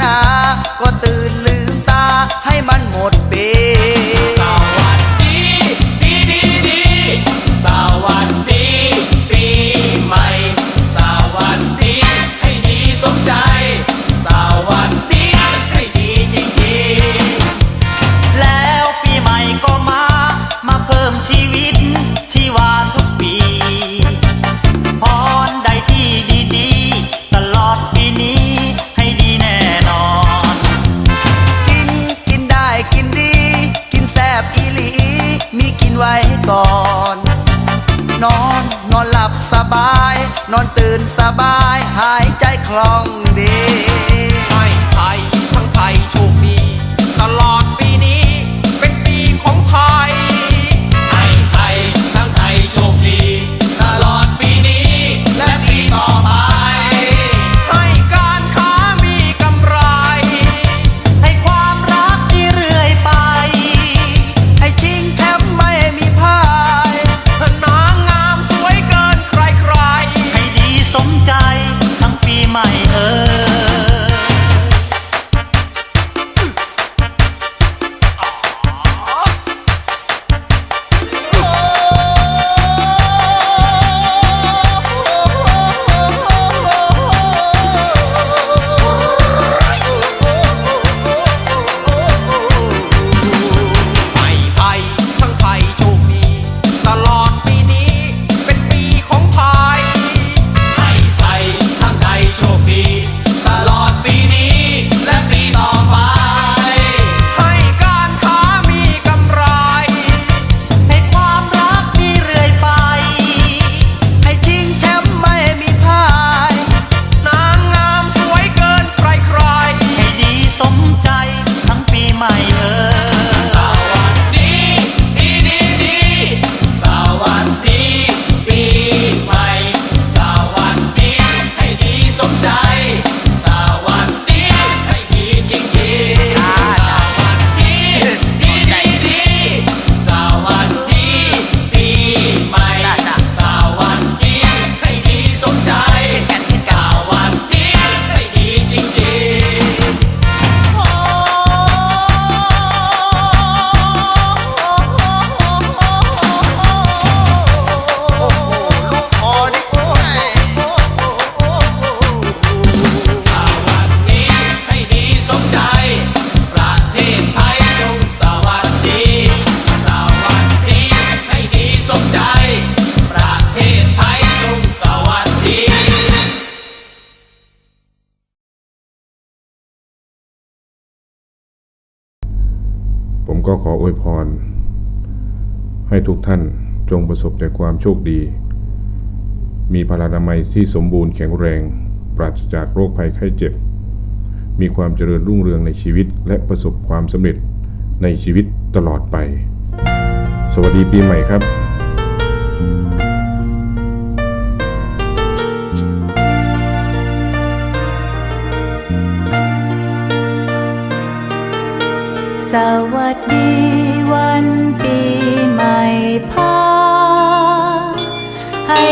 นา ก็ตื่น บายหายใจคล่องดี ผมก็ขออวยพร ให้ทุกท่านจงประสบแต่ความโชคดี มีพลานามัยที่สมบูรณ์แข็งแรง ปราศจากโรคภัยไข้เจ็บ มีความเจริญรุ่งเรืองในชีวิต และประสบความสำเร็จในชีวิตตลอดไป สวัสดีปีใหม่ครับ สวัสดีวันปีใหม่พาให้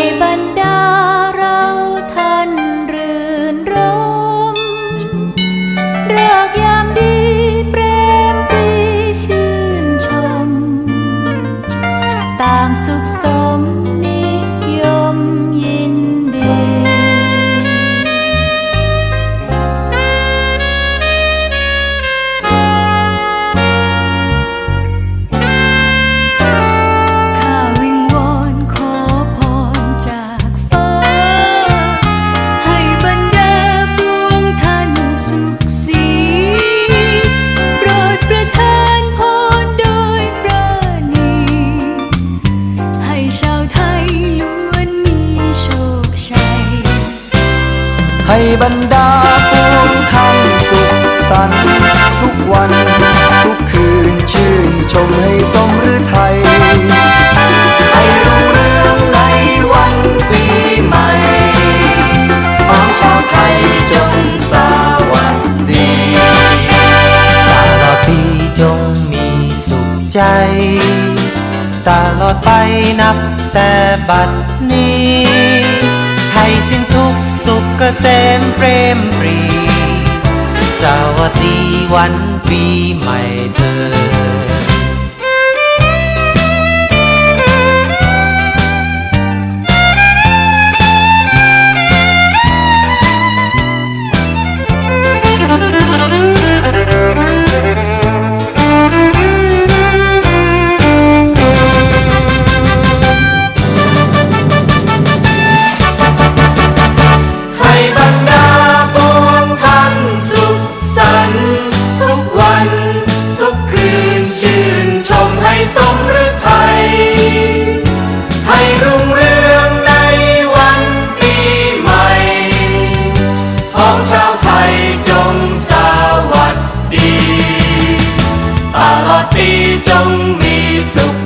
บรรดาปวงท่านสุขสันต์ทุกวัน ทุกคืนชื่นชมให้สมฤทัยให้รุ่งเรื่องในวันปีใหม่ของชาวไทยจงสวัสดีตลอดปีจงมีสุขใจ ตลอดไปนับแต่บัดนี้ สิ้นทุกสุขเกษมเปรมปรี สวัสดีวันปีใหม่เธอ bi trong mi sâu